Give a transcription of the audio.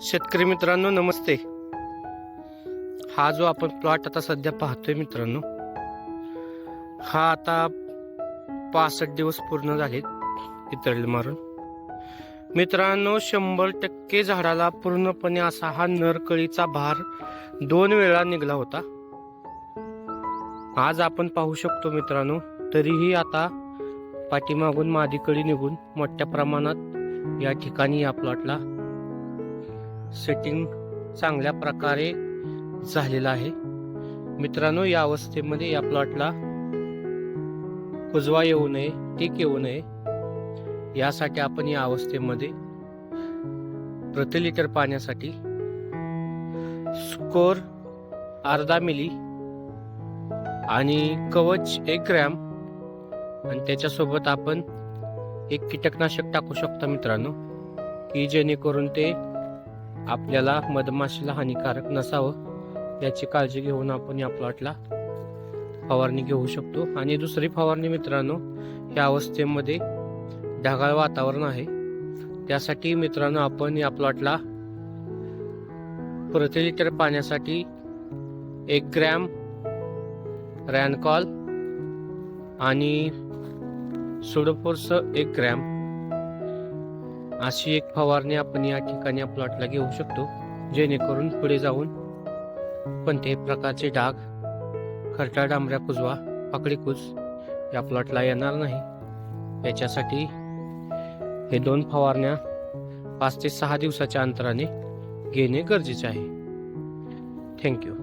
शेतकरी मित्रांनो नमस्ते. हा जो आपण प्लॉट आता सध्या पाहतोय मित्रांनो हा आता पासष्ट दिवस पूर्ण झालेत इतरले मारून. मित्रांनो शंभर टक्के झाडाला पूर्णपणे असा हा नरकळीचा भार दोन वेळा निघाला होता. आज आपण पाहू शकतो मित्रांनो तरीही आता पाठीमागून मादीकळी निघून मोठ्या प्रमाणात या ठिकाणी या प्लॉटला सेटिंग चांगल्या प्रकारे झालेलं आहे. मित्रांनो या अवस्थेमध्ये या प्लॉटला कुजवा येऊ नये टीक येऊ नये यासाठी आपण या अवस्थेमध्ये प्रति लिटर पाण्यासाठी स्कोर अर्धा मिली आणि कवच एक ग्रॅम आणि त्याच्यासोबत आपण एक कीटकनाशक टाकू शकता मित्रांनो की जेणेकरून ते आपल्याला मधमाशीला हानिकारक नसावं याची काळजी घेऊन आपण या प्लॉटला फवारणी घेऊ शकतो. आणि दुसरी फवारणी मित्रांनो या अवस्थेमध्ये ढगाळ वातावरण आहे. त्यासाठी मित्रांनो आपण या प्लॉटला प्रति लिटर पाण्यासाठी एक ग्रॅम रॅनकॉल आणि सुडोफोर्स एक ग्रॅम अशी एक फवारणी आपण या ठिकाणी या प्लॉटला घेऊ शकतो जेणेकरून पुढे जाऊन कोणत्याही प्रकारचे डाग खरटा डांबऱ्या कुजवा पाकडी कुज या प्लॉटला येणार नाही. याच्यासाठी हे दोन फवारण्या पाच ते सहा दिवसाच्या अंतराने घेणे गरजेचे आहे. थँक्यू